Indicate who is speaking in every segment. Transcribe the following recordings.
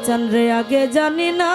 Speaker 1: Nurali চান রে আগে জানি না।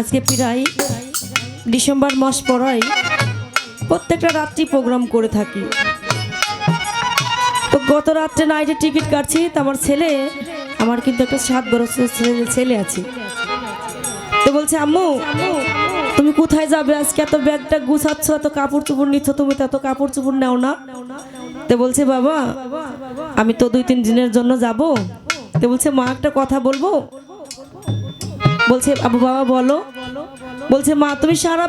Speaker 2: আজকে প্রায় ডিসেম্বর মাস পড়াই প্রত্যেকটা রাত্রি প্রোগ্রাম করে থাকি। তো গত রাত্রে নাইটে টিকিট কাটছি, তো আমার ছেলে, আমার কিন্তু একটা সাত বছরের ছেলে ছেলে আছে। তো বলছে, আম্মু, তুমি কোথায় যাবে? আজকে এত ব্যাগটা গুছাচ্ছ, এত কাপড় চোপড় নিচ্ছ, তুমি তো এত কাপড় চোপড় নাও না। তো বলছে, বাবা, আমি তো দুই তিন দিনের জন্য যাব। তো বলছে, মা, একটা কথা বলব? বলছে বাবা বলো। বলছে মা তুমি সারা